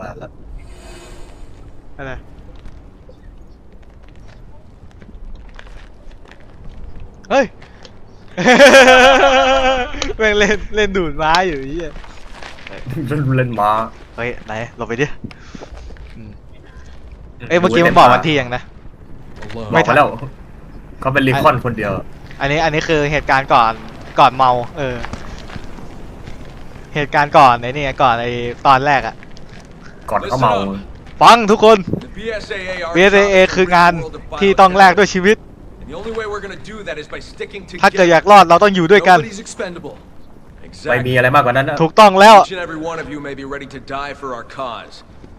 มาแล้วอะไรเฮ้ย แม่งเล่นเล่นดูดม้าอยู่ไอ้เหี้ยเล่นม้าเฮ้ยไหนหลบไปดิอืมเอ้ยเมื่อกี้มันบอกวันที่ยังนะ ไม่ไม่ทัทันนแล้วเขาเป็นลิคอนคนเดียว อันนี้อันนี้คือเหตุการณ์ก่อนก่อนเมา เออ เหตุการณ์ก่อนไอ้นี่ไงก่อนไอ้ตอนแรกอะ ก่อนเขาเมา ฟังทุกคน The BSAA, are BSAA คืองานที่ต้องแลกด้วยชีวิต And the only way we're gonna do that is by sticking ถ้าเกิด together. อยากรอดเราต้องอยู่ด้วยกัน Nobody's expendable. ไม่มี Exactly. อะไรมากกว่านั้นนะถูกต้องแล้ว Each and every one of you may be ready to die for our cause.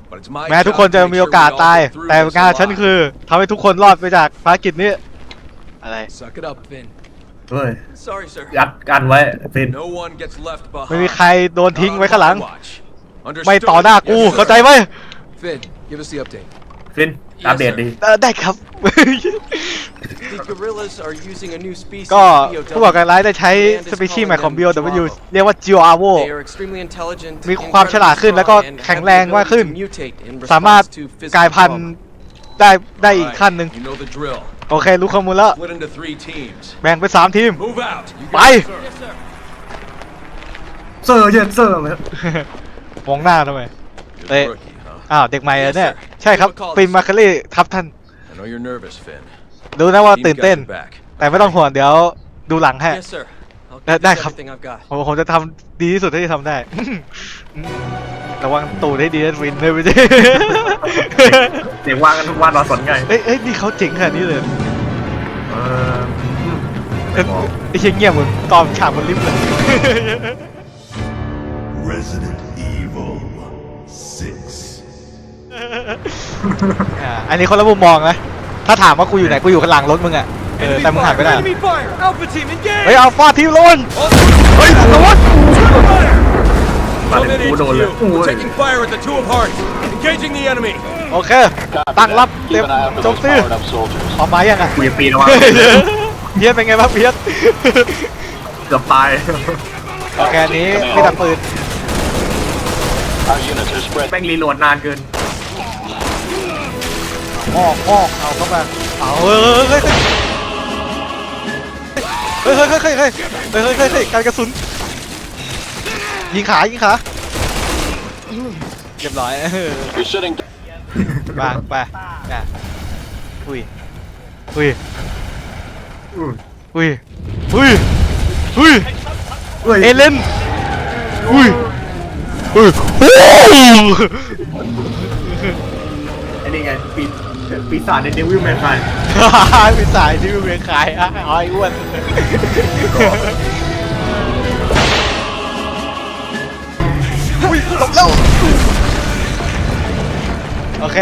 But it's my แม้ทุกคน job จะ to make มี sure โอกาส we all ตาย get through แต่ this งานฉัน alive. คือทำให้ทุกคนรอดไปจากภารกิจนี้ อะไร Suck it up, Finn. เฮ้ย Sorry, sir. ยัดกันไว้ฟิน No one gets left ไม่มี behind. ใครโดนทิ้งไว้ข้างหลัง Watch. ไม่ Understood? ต่อหน้ากู Yes, sir. เข้าใจไหม Finn, give us the update. ฟินอัปเดตดี เออได้ครับ The gorillas are using a new species ก็ BOW. ผู้ก่อการร้ายได้ใช้ สปีชีส์ใหม่ของ BOW เรียกว่า g o a v o They are extremely intelligent, มีความฉลาดขึ้นแล้วก็ incredibly strong, and แข็ง have แรง the มากขึ้น ability to mutate in สามารถ response to physical กลายพันธุ์ trauma. ได้ได้อีก Alright, ขั้นหนึ่ง You know the drill. โอเค รู้ข้อมูลแล้ว Split into three teams. แบ่งเป็นสามทีม Move out. You Bye. got it, sir. เซอร์เย็นเซอร์ มองหน้าทำไม You're Hey. the rookie, huh? อ้าวเด็กใหม่เหรอเนี่ย Yes, sir. ใช่ครับ Protocol ฟินมาคารีครับท่าน I know you're nervous, Finn. รู้นะว่า Team's ตื่น got เต้น your back. แต่ไม่ต้องห่วงเดี๋ยวดูหลังให้ Yes, sir. I'll That- give that this hap- everything I've got. ผมผมจะทำดีที่สุดที่จะทำได้ ระวังตูดให้ดีนะฟินเลยไม่ใช่เสียงว่างกันทุกวันรอสนไงเอ้ยเอ้ยนี่เขาเจ๋งขนาดนี้เลยเออเอ้ยไอ้เชี่ยเงียบเหมือนตอมฉากบนลิฟต์เลย Resident อ่าอันนี้คนละมุมมองนะ ถ้าถามว่ากูอยู่ไหนกูอยู่ข้างหลังรถมึงอะเออแต่มึงหันไปได้ Enemy fire! Alpha team, engage! เฮ้ยเอาฟาดทีมโลน เฮ้ยรถมา Come เลย in กูโดนเลย HQ. โอ้ We're ย taking fire at the two of hearts. Engaging the enemy. โอเค ตั้งรับเตรียมโจมตีออกมายังอะ กูจะปีนออกมาเพียสเป็นไงบ้างเพียส เกือบตาย โอเคอันนี้มีแต่ปืน แม่งรีโหลดนานเกิน ออกออกเอาเข้ามาเอาเฮ้ยเฮ้ยเฮ้ยเฮ้ยเฮ้ยเฮ้ยเฮ้ยเฮ้ยเฮ้ยเฮ้ยเฮ้ยการกระสุนยิงขายิงขาเรียบร้อย You're sitting ไปไปน่ะอุ้ยอุ้ยอืมอุ้ยอุ้ยอุ้ยเฮ้ยเอเลนอุ้ยอุ้ยโอ้ไอ้นี่ไงปี ปีศาจในเดวิลแมนไเป็นสายที่เมืองขายอะเอาไอ้อ้วนอุ้ยหลบแล้วโอเค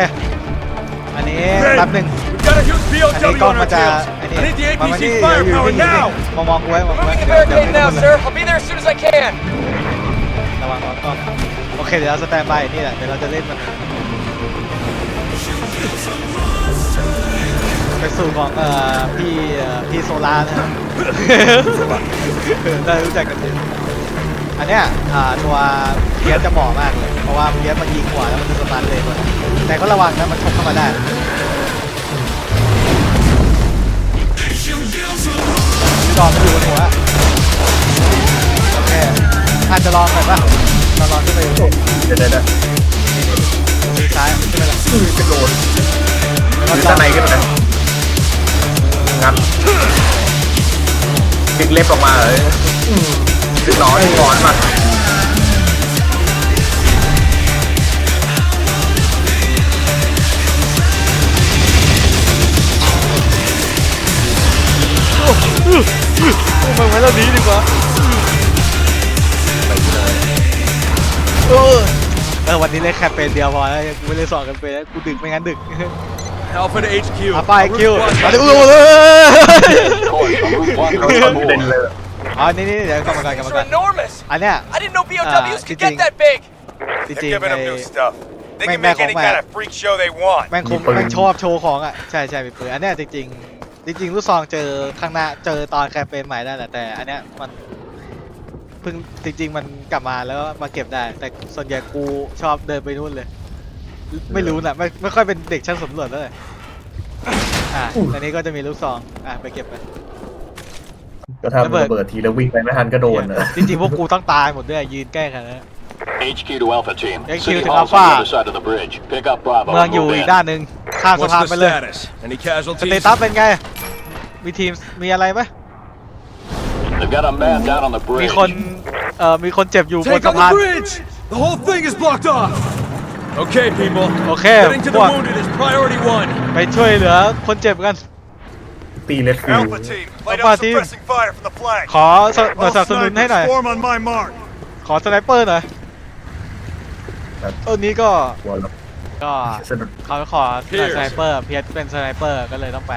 อันนี้แป๊บหนึ่ง We've got a huge อันนี้ BOW กล้อง on มั our นจะ tails. อันนี้ I need the มามา APC นี่ firepower อยู่นี่ now. มองมองกูไว้มองกูไว้ Moving the เดี๋ยวเดี๋ยว barricade เดี๋ยว now, sir. I'll be there as soon as I can. ระวังระวังกล้องโอเค เดี๋ยวเราสแตนบายนี่แหละ เดี๋ยวเราจะเล่นมัน ไปสู่ของเอ่อพี่เอ่อพี่โซลานะครับ ได้รู้จักกันดีอันเนี้ยอ่าตัวเพียสจะเหมาะมากเลย เพราะว่าเพียสมันยิงหัวแล้วมันจะสตาร์ทเลยด้วยแต่ก็ระวังนะมันชกเข้ามาได้พี่ดอมมันอยู่บนหัวโอเคอาจจะลองหน่อยป่ะลองลองขึ้นไปดูเดี๋ยวเดี๋ยวเดี๋ยวมือซ้ายขึ้นไปละอือกระโดดแล้วหรือก็ด้านในก็ได้ งั้นดึงเล็บออกมาเลยอืมดึงหนอนดึงหนอนมามึงไว้แล้วนี้ดีกว่าเออเออวันนี้เล่นแค่เป็นเดียวพอแล้วกูไม่เล่นสองกันเป็นแล้วกูดึกไม่งั้นดึก Alpha to HQ. อาไป Our คิว route มา one ดิ has อู้ been เลย course on Route 1เขา goes ชน to เด่น war. เลยอ๋อนี่นี่เดี๋ยวกลับมาก่อนกลับ These มาก่อ are น enormous. อันเนี้ย I didn't know BOWs Ah, could good thing. get that big. จริ They're งๆ giving ไอ้ them new stuff. They May- can make may any không kind mà. of freak show they want. แม่งคงมีปืนแม่งชอบโชว์ของอะใช่ใช่มีปืนอันเนี้ยจริงๆจริงๆลูกซองเจอข้างหน้าเจอตอนแคมเปญใหม่ได้แหละแต่ อันเนี้ยมันเพิ่งจริง ๆ มันกลับมาแล้วมาเก็บได้ แต่ส่วนใหญ่กูชอบเดินไปนู่นเลย ไม่รู้นะไม่ไม่ค่อยเป็นเด็กช่างสำรวจเลยอะอันนี้ก็จะมีลูกซองอะไปเก็บไป ก็ถ้ามันระเบิดทีแล้ววิ่งไปไม่ทันก็โดนนะจริงๆพวกกูต้องตายหมดด้วยยืนใกล้กันนะ HQ to Alpha Team. HQ City to Hall's on Alpha. the other side of the bridge. Pick up Bravo เมือง and อยู่ move อีก in. ด้านหนึ่งข้ามสะ What's พาน the ไปเลย status? Any ส casualties? เตตัสเป็นไง มีทีมมีอะไรไหม They've got a man down on the มี bridge. คนเอ่อมีคนเจ็บอยู่บน Take สะ on พาน the bridge! The whole thing is blocked off! Okay, people. โอเค Getting to the พวก wounded is priority one. ไปช่วยเหลือคนเจ็บกัน ตีเลสฟิล Alpha team, lay Alpha down team. suppressing fire from the flank. ขอสหน่วยสนับสนุนให้หน่อย form on my mark. ขอสไนเปอร์หน่อยครับ ต้นนี้ก็หัวเราก็สนุกเขาขอหน่วยสไนเปอร์เพียรเป็นสไนเปอร์ก็เลยต้องไป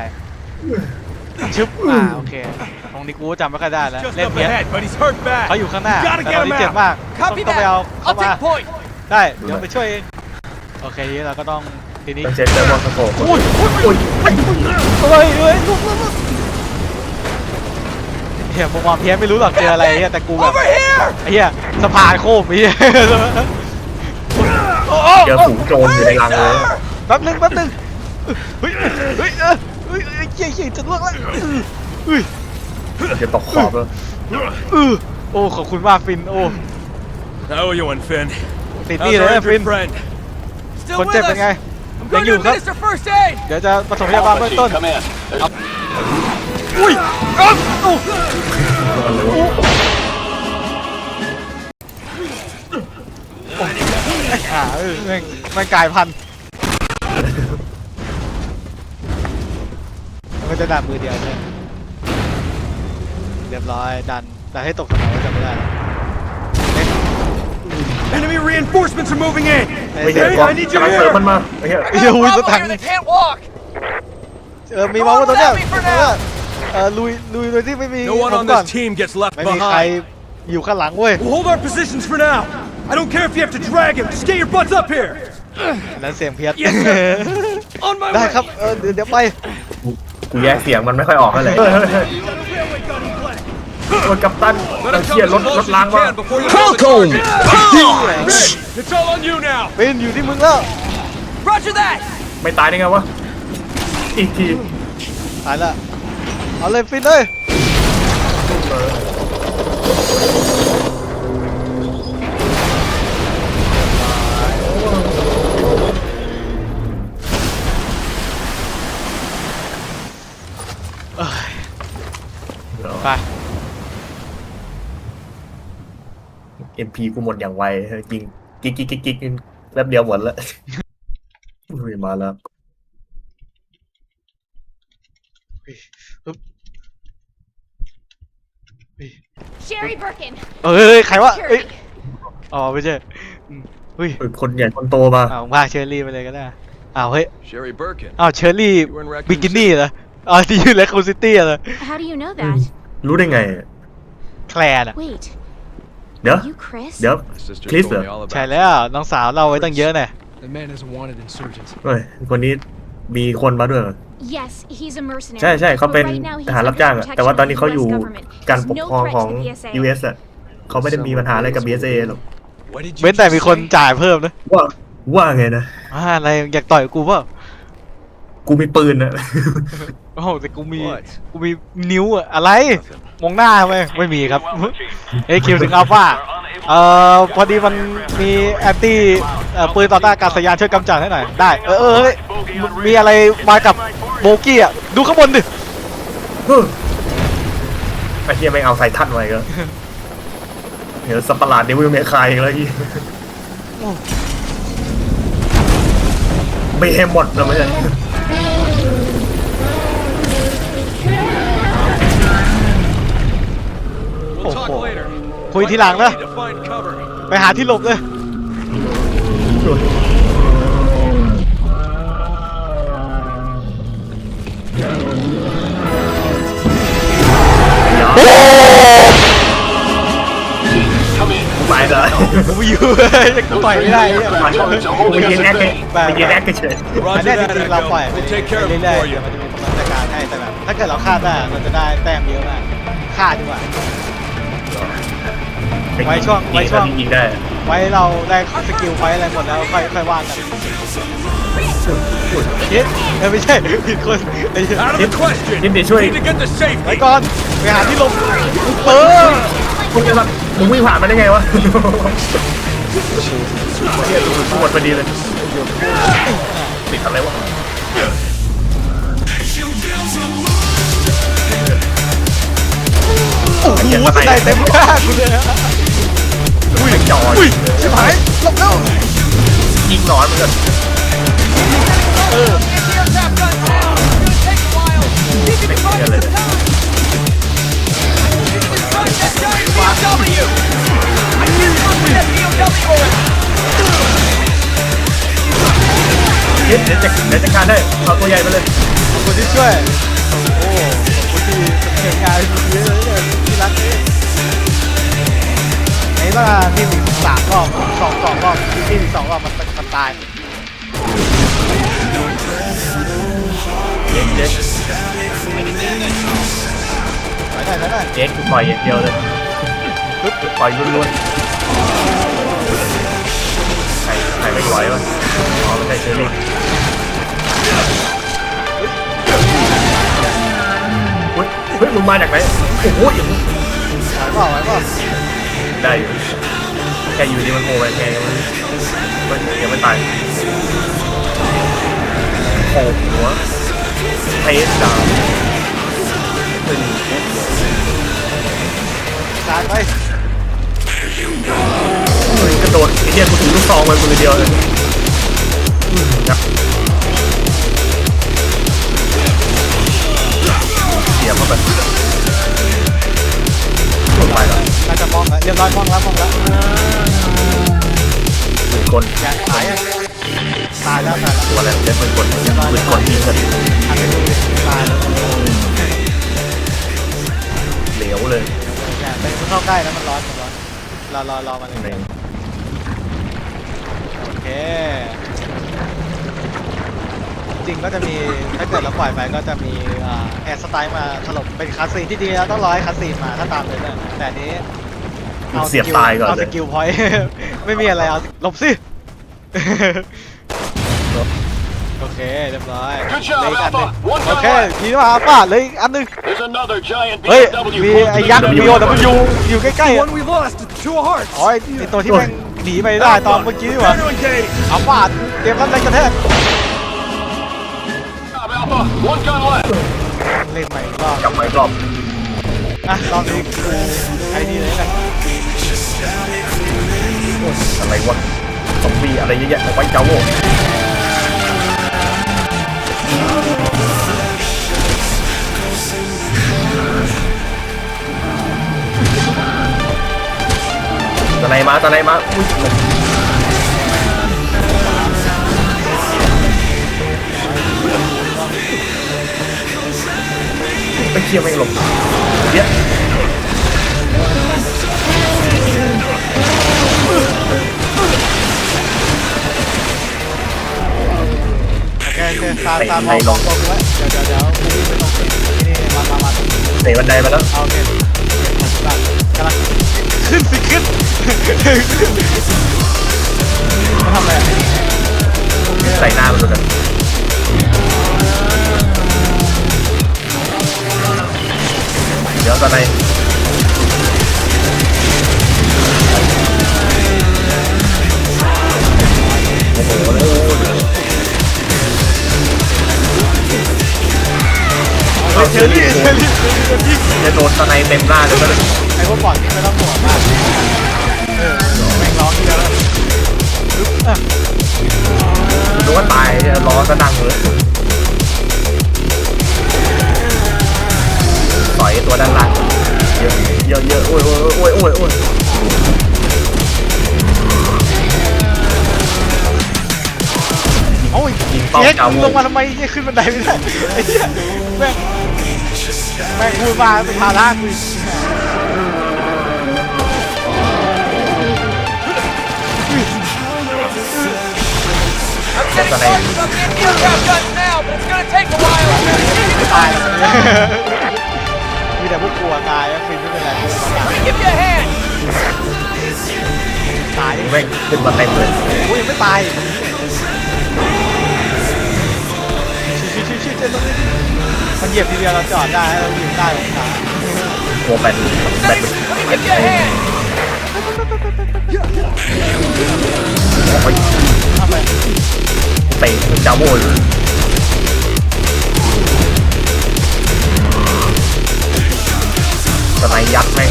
ชึบอ่าโอเคตรงนี้กูจำไม่ค่อยได้แล้ว Just เล่น up เพียร ahead, but he's hurt เขา bad. อยู่ข้างหน้า Gotta แต่ get ตอนนี้ him เจ็บ out. มากต้อง Copy ต้องไป that. เอาเข้า I'll มา take point. ได้ เดี๋ยวไปช่วยเอง โอเคทีนี้เราก็ต้องทีนี้ต้องเช็คเจอวอลสโคปอุ้ยอุ้ยอุ้ยเฮ้ยเฮ้ยลุกลุกลุกเฮียมุมมองเพี้ยนไม่รู้หรอกเจออะไรเฮียแต่กูแบบ Over here! ไอ้เฮียสะพานโคบไอ้เฮียโอ้โหเจอฝูงโจรอยู่ในรังเลยแป๊บนึงแป๊บนึงเฮ้ยเฮ้ยเออเฮ้ยเฮ้ยเฮียเฮียจะล่วงแล้วเฮ้ยจะตกขอบแล้วเออโอ้ขอบคุณมากฟินโอ้ I owe you one, Finn. ติด How's นี่เลย our นะฟิน injured friend? Still คน with เจ็บเป็น us. ไง I'm ยัง going อยู่ to ครับ administer first aid. เดี๋ยวจะปฐมพยาบาล Alpha เบื้อง Team, ต้น come in. There's อุ้ยอ้าวอู้อ่าเออแม่งแม่งกลายพันธุ์มันจะดันมือเดียวใช่เรียบร้อยดันดันให้ตกสมองจะไม่ได้ Enemy reinforcements are moving in! ไม่เห็นกองกำลังเสริมมันมาไอ้เหี้ย ไอ้เหี้ยอุ้ยรถ Bravo ถัง here, they can't walk. เออมีเมาส์ว่าตัวเนี้ยเออลุยลุยโดยที่ไม่มี No one ผ on มก่อน this team gets left ไม่มีใคร behind. อยู่ข้างหลังเว้ย We'll hold our positions for now. I don't care if you have to drag him. Just get your butts up here. นั้นเสียงเพี้ยน Yes, sir. On my ได้ way. ครับเออเดี๋ยวเดี๋ยวไป กูแยกเสียงมันไม่ค่อยออกกันเลยเฮ้ยเฮ้ยเฮ้ย Railway gun in place. รถกัปตัน Let เรา him เชี่ย come ร as ถร close ถ as ล้าง you มา can before you lose the target. Red, It's all on you now. เป็นอยู่ที่มึงแล้ว Roger that. ไม่ตายได้ไงวะ อีกทีตายละเอาเลยฟินเลยเอ้ยไป เอ็มพีกูหมดอย่างไวจริงกิ๊กกิ๊กกิ๊กกิ๊กแป๊บเดียวหมดแล้วอุ้ยมาแล้วปึ๊บ Sherry Birkin. เอ้ยใครวะเอ้ย Security. อ๋อไม่ใช่อืมเฮ้ยเฮ้ยคนใหญ่คนโตมาอ้าวพาเชอร์รี่ไปเลยก็ได้อ้าวเฮ้ย Sherry Birkin. อ้าวเชอร์รี่ You were in Raccoon บิกินี่เหรออ๋อที่อยู่แลคคูซิตี้เหรอ How do you know that? รู้ได้ไง แคลนอะ Wait, เดี๋ยว you Chris? เดี๋ยว Sister Please, told me sir. all about ใช่ it. แล้วน้องสาวเราไว้ตั้งเยอะเนี่ย The man is a wanted insurgent. เฮ้ยคนนี้มีคนมาด้วยเหรอ Yes, he's a mercenary. ใช่ใช่เขาเป็น But right now he's ทหารรับ under จ้างอะ protection แต่ว่าตอนนี้ of เขา the อยู่ US government. การ He's ปก no ครอง threat ของ to the BSA. US อะเขาไม่ได้มีปัญหาอะไรกับ BSA หรอก What did you เว้นแต่ just มีคน say? จ่ายเพิ่มนะว่าว่าไงนะ อ่าอะไรอยากต่อยกูเปล่า กูมีปืนอะ โอ้โหแต่กูมี What? กูมีนิ้วอะอะไร มองหน้าไหมไม่มีครับ เอ้ยคิวถึงอัลฟาเอ่อพอดีมันมีแอนตี้เอ่อปืนต่อต้านอากาศยานช่วยกำจัดให้หน่อย ได้ เออเออเฮ้ยมีอะไรมากับโบกี้อะ ดูข้างบนดิ ไอ้เหี้ยไม่เอาใส่ท่านไว้ก็ เดี๋ยวสัตว์ประหลาดเดวิลเมคายอีกแล้วอีไม่ให้หมดนะไม่ใช่ We'll คุยทีหลังนะ Need to find cover. ไปหาที่หลบเลย Come in. ไปเลยกูไม่อยู่กูต่อยไม่ได้เนี่ยมันไปยืนแอคเฉยไปยืนแอคเฉยอัน Roger เนี้ยจ that, ริงๆเราปล่อย Echo. ไป We'll take care of เรื่ it อย for ๆเดี๋ยว you. มันจะมีมาตรการให้แต่แบบถ้าเกิดเราฆ่าได้เราจะได้แต้มเยอะมากฆ่าดีกว่าเอ ไว้ช่วงไว้ช่วง ยิงได้ไว้เราได้สกิลไว้อะไรหมดแล้วค่อยค่อยว่ากันคิดเออไม่ใช่ผิดคนไอ้เหี้ย Out of the question! ยินดีช่วย Need to get to ไว้ safety! ก่อนไปหาที่หลบเออมึงจะแบบมึงวิ่งผ่านมาได้ไงวะเฮียดูหมดพอดีเลยติดอะไรวะโอ้โหสไนเต็มหน้ากูเลยนะ อุ้ยจอยชิบหายหลบแล้วยิงหนอนเหมือนกันไม่เชื่อเลยเดี๋ยวจะเดี๋ยวจะการได้เอาตัวใหญ่ไปเลยขอบคุณที่ช่วย โอ้โหขอบคุณที่เห็นงานดีเลยเนี่ยที่รักเนี่ย ไอ้ว่าที่มีสามรอบสองสองรอบที่ที่มีสองรอบมันมันตายเจ๊เจ๊ไปได้ไปได้เจ๊กูปล่อยอย่างเดียวเลยปึ๊บปล่อยล้วนๆใครใครไม่ไหววะอ๋อไม่ใช่เชอรี่เฮ้ยเฮ้ยมึงมาจากไหนโอ้โหอย่างนี้ไหวเปล่าไหวเปล่า ได้อยู่แค่อยู่ดีมันโผล่ไปแค่มันมันเดี๋ยวมันตายโอ้หัวเทสดาวเป็นตายไปเฮ้ยกระโดดไอ้เหี้ยกูถือลูกซองไปมือเดียวเลยอืมครับเสียบเข้าไป ลงไปแล้วน่าจะมองแล้วเรียบร้อยมองแล้วมองแล้วปืนกลแกตายยังตายแล้วตายแล้วตัวอะไรเล่นปืนกลปืนกลยิงกันอันนี้ดูดิตายแล้วเหลวเลยแกไปเข้าใกล้แล้วมันร้อนมันร้อนรอรอรอมันเลยโอเค จริงก็จะมีถ้าเกิดเราปล่อยไปก็จะมีแอร์สไตล์มาถล่มเป็นคาสซีนที่ดีแล้วต้องรอให้คาสซีนมาถ้าตามเลยนะแต่อันนี้มันเสียบตายก่อนเอาเลสยกิลพอยต์ ไม่มีอะไรเอาหลบสิ โอเคเรียบร้อย Good job, เหลืออีกอันหนึ่ง Alpha. One โอ gun เค left. ทีนี้มาป้าเหลยอันหนึง There's another giant เฮ้ย BMW มี close ไอ้ to ยักษ์ the มีโอ W. ดับยูอยู่ใกล้ๆ The อะ one we lost at the two hearts. อ๋อไอ้ไอ้ตัวที่แม่งหนีไปได้ตอนเมื่อกี้นี่หว่า Time to engage. เอาฟาดเตรียมรับแรงกระแทก Job, Alpha. One gun left. เล่นใหม่อีกรอบกลับมาอีกรอบอะรอบนี้ไอ้นี่เลยกันอะไรวะซอมบี้อะไรเยอะแยะเอาไว้เจ้าโว้ตะไนมาตะไนมาอุ้ย ไปเคี่ยวไม่งหลบเดี๋ยวโอเคโอเคตามตามมองมองตรงไว้เดี๋ยวเดี๋ยวเดี๋ยวกูวิ่งไปตรงนี่นี่มามามาเตะบันไดมาแล้วเอาโอเคกำลังขึ้นสิขึ้นมาทำอะไรอะใส่หน้ามันเลย เดี๋ยวตอนไหนโอ้โหเชอรี่เชอรี่จะโดนตอนไนเต็มหน้าเลยก็เลยไอ้พวกบอดนี่ไม่ต้องห่วงมากเออแม่งร้องทีเดียวแล้วดูว่าตายร้อนก็ดังเลย อ้ยโอ้ยโอ้ยโอ้ยโอ้ยยิงเป้าเจ๊กเก่ามึงลงมาทำไมเจ๊ขึ้นบันไดไม่ได้ไอ้เหี้ยแม่งแม่งพูดมาเป็นภาระกูอีกตอนไหนตายมี แต่พวกกลัวตายก็คือไม่เป็นไร Give me a hand! ตายแม่งขึ้นมาเต็มเลยโอ้ยยังไม่ตายชิชิชิชิมันเหยียบทีเดียวเราจอดได้เรายืนได้ของขาหัวแบนแบนโอ้ยทำไม เตะจาโม่เลย สไนยัดแม่ง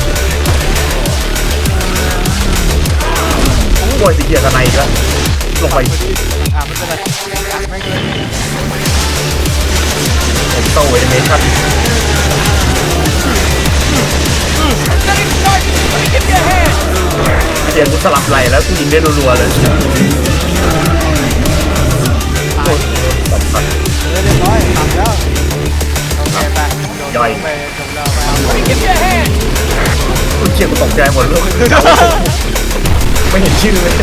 โอ้ยสิเกียร์สไนอีก็ลงไปอะไม่เป็นไรไม่เป็นไมโตเอเมชั่นเดี๋ยวกูสลับไหลแล้วกูยิงได้รัวๆเลยโอ้ยเรียบร้อยทำแล้วโอเคไปย่อย ไปจบแล้วไปเอากูเชี่ยกูตกใจหมดเลย ไม่เห็นชื่อเลย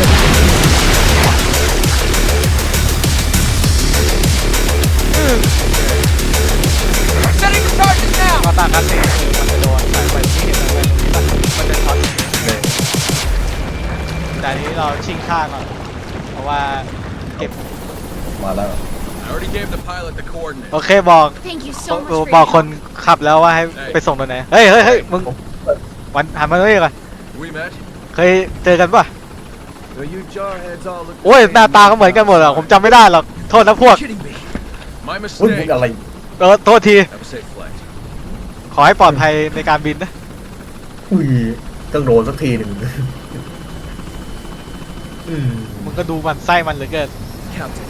มาต่างกันสิคือมันจะโดนสายไฟที่เห็นไปตรงนี้ป่ะมันจะช็อตแต่อันนี้เราชิงข้างก่อนเพราะว่าเก็บ มาแล้ว I already gave the pilot the โอ coordinates. เคบอก Thank you บ so อก much for บอก your คนขับแล้วว่าให้ไปส่งตรงไหน เฮ้ยเฮ้ยเฮ้ยมึงวันหันมาเลยก่อน We met. เคยเจอกันป่ะ So you jarheads all look โอ้ยหน้าตาก็เหมือนกันหมดอะผมจำไม่ได้หรอก โทษนะพวก kidding me. My อุ้ยมึ mistake. งอะไร เออโทษที Have a safe flight. ขอให้ปลอดภัยในการบินนะ อุ้ยต้องโดนสักทีหนึ่งอืมมึงก็ดูมันไส้มันเหลือเกิน Captain,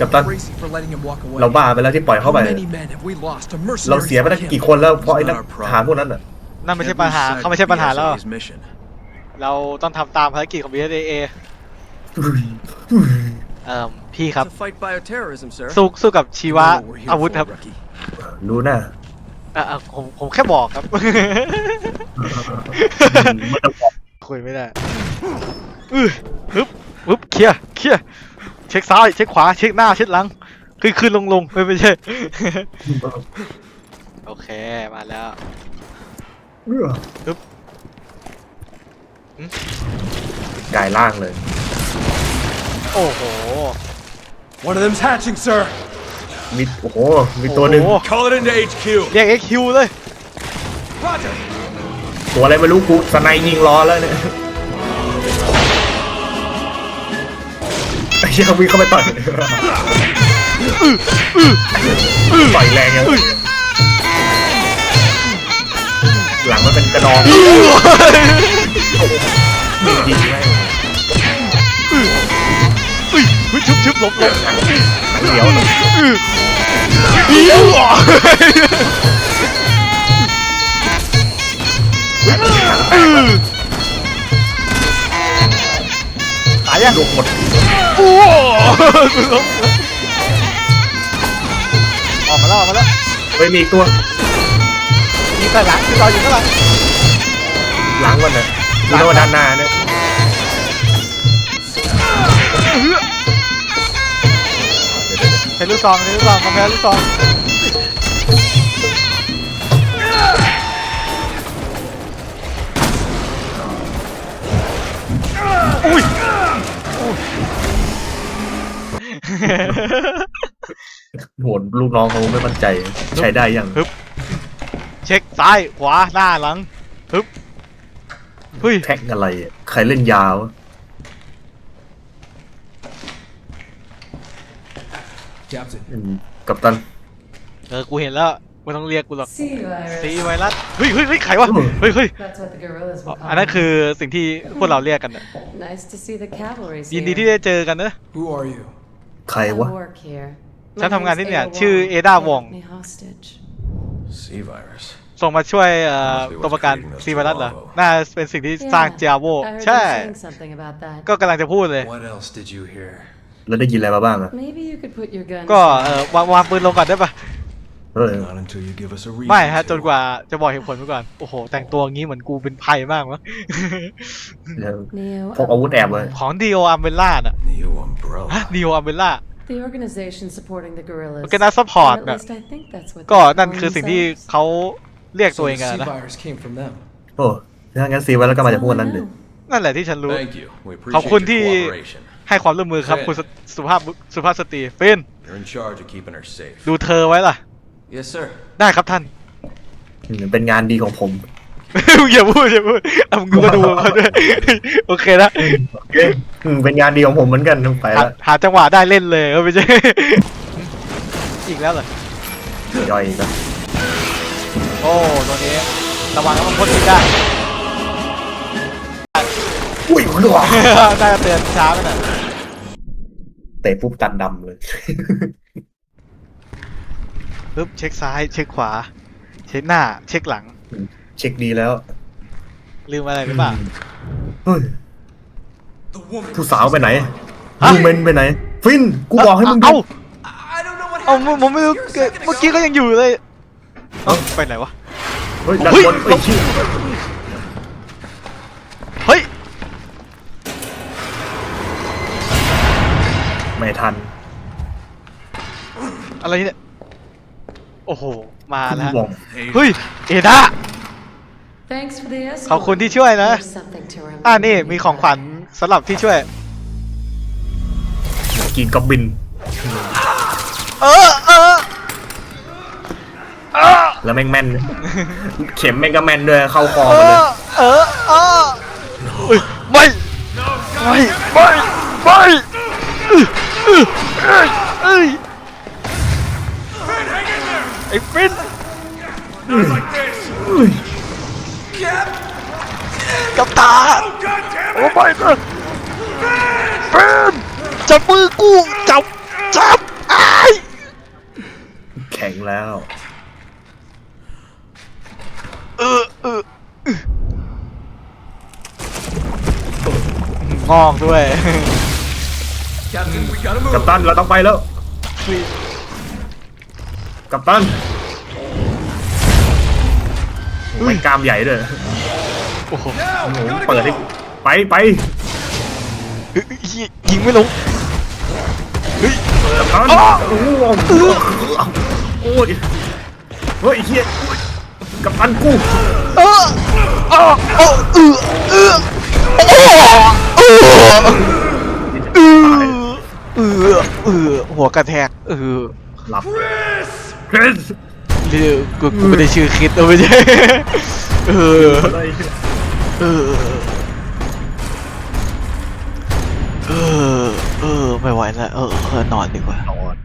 กับตัน crazy for letting him walk away. เราบ้าไปแล้วที่ปล่อยเข้า How ไป many men have we lost to เรา mercenaries เสียไปตั้ง like กี่ him? คนแล้วเพราะไอ้นักทหารพวกนั้นอะนั่นไม่ใช่ Can't ปัญ lose หา sight เขา of ไม่ใช่ปัญหาแล้ว BSA's mission. เราต้องทำตามภารกิจของ BSAA เอ่อพี่ครับ To fight bioterrorism, sir. สู้สู้กับชีวะ You know what we're here อาวุธ for, ครับ rookie. รู้นะอะอะผมผมแค่บอกครับไม่ต้องบอกคุยไม่ได้อือฮึบฮึบเคลียร์เคลียร์ เช็คซ้าย เช็คขวา เช็คหน้า เช็คหลัง ขึ้นขึ้นลงลงไม่ไม่ใช่ โอเค มาแล้วกายล่างเลย โอ้โห One of them's hatching, sir. มีโอ้โห มีตัวหนึ่งโอ้โ Call it into HQ. เรียก XQ เลย Roger. ตัวอะไรไม่รู้กูสไนยิงล้อแล้วเนี่ย อ้เหี้ยวิ่งเข้าไปต่อยต่อยแรงยังหลังมันเป็นกระดองมือดีแม่งอุ้ยอุ้ยชุบชุบหลบหลบเดี๋ยวอิ้วตา ยยังลูกหมดโอ้ออกมาแล้วออกมาแล้วเฮ้ยมีอีกตัวยิงข้างหลังคือเราอยู่ข้างหลังหลังมันน่ะดูนะว่าด้านหน้าเนี่ยเดี๋ยวเดี๋ยวเดี๋ยวใช้ลูกซองใช้ลูกซองมาแพ้ลูกซองอุ้ย โหนลูกน้องเขาไม่มั่นใจ ใช้ได้ยังฮึบ เช็คซ้ายขวาหน้าหลังฮึบเฮ้ยแท็กอะไรอะใครเล่นยาว Captain. อืมกับตัน เออกูเห็นแล้วไม่ต้องเรียกกูหรอก See you, Iris. ซีไวรัสเฮ้ยเฮ้ยเฮ้ยใครวะเฮ้ยเฮ้ย That's what the gorillas อ๋อ will call อันนั้นคือสิ่งที่พวกเราเรียกกันน่ะ Nice to see the cavalry. ยินดีที่ได้เจอกันนะ Who are you? ใครวะ work here. ฉันทำงานที่เนี่ย My name's ชื่อ Ada เอดาวอง They held me hostage. Sea virus. ส่งมาช่วยเอ่อ Must be what's ตัวประกัน creating this ซีไวรัสเหรอ Bravo น่าเป็นสิ่งที่สร้าง Yeah, เจียโว I heard ใช่ you saying something about that. ก็กำลังจะพูดเลย What else did you hear? แล้วได้ยินอะไรมาบ้างอะ Maybe you could put your gun. ก็เอ่อวางวางปืนลงก่อนได้ปะ ไม่ฮะจน to. กว่าจะบอกเหตุผลไปก่อน โอ้โห แต่งตัวงี้เหมือนกูเป็นภัยมากวะ Neo. พกอาวุธแอบเลยของดีโออัมเบล่าน่ะ Neo umbrella. ฮะดีโออัมเบล่า The organization supporting the gorillas. มันก็น่า support Or at น่ะ least I think that's what ก็ they นั่น call คือสิ่งที่ themselves. เขาเรียก So ตัวเอ the งอะ sea นะ virus came from them. โอ้ถ้างั้นซีไว้แล้วก็มาจากพวกนั้นดิ That's all I know. นั่นแหละที่ฉันรู้ Thank you. We ขอบ appreciate คุณ your ที่ cooperation. ให้ความร่วมมือครับคุณสุสุภาพบุสุภาพสตรีฟิน You're in charge of keeping her safe. ดูเธอไว้ล่ะ Yes, sir. ได้ครับท่าน อืมเป็นงานดีของผม อย่าพูดอย่าพูดเอามึงก็ดูเขาด้วยโอเคนะโอเคอืมเป็นงานดีของผมเหมือนกันไปหาละหาจังหวะได้เล่นเลยก็ไม่ใช่ อีกแล้วเหรอ ย่อยอีกแล้วโอ้ ตัวนี้ ระวังแล้วมันพ่นพิษได้ อุ้ยหลวได้เตือนช้าไปหน่อยเตะปุ๊บตันดำเลย ปึ๊บเช็คซ้ายเช็คขวา เช็คหน้า เช็คหลัง เช็คดีแล้วลืมอะไรหรือเปล่า เฮ้ย The woman. ผู้สาวไปไหนฮะดูเมนไปไหน ฟินกูบอกให้มึงดู เอ้า I don't know what เอ้า happened. ผมไม่รู้ Here a second เมื่อกี้ ago. ก็ยังอยู่เลยเอ้าไปไหนวะ เฮ้ยด้านเฮ้ยบนไอ้ยชื่อเฮ้ยไม่ทันอะไรเนี่ย โอ้โห มาแล้วบอกเฮ้ย เอดา Thanks for the escort. ขอบคุณที่ช่วยนะ Here's something to remember อ่านี่มีของขวัญสำหรับที่ช่วย กินกับบินเออเออแล้วแม่งแม่น เข็มแม่งก็แม่นด้วยเข้าคอเอมาเลยอเออเออเฮ้ยไม่ไม่ไม่ไม่อื้ออื้อเอ้ยเอ้ยไอ้ฟินกับตาโอ้ไม่นะฟินจับมือกูจับจับไอ้แข็งแล้ว เออเออเอองอกด้วย กัปตันเราต้องไปแล้ว กัปตันไอุ้ยกามใหญ่เลยโอ้โหอ้โหเปิดให้ไปไปยิงไม่ลงเฮ้ยกับตันโอ้โโอ้ยเฮ้ยเฮียกัปตันกูเออเออเออเออเออเออเออหัวกระแทกเออหลับ คริสเรียกกูกูไม่ได้ชื่อคิดเอาไม่ใช่เอออะไรเออเออเออไม่ไหวแล้วเออเออนอนดีกว่าเอา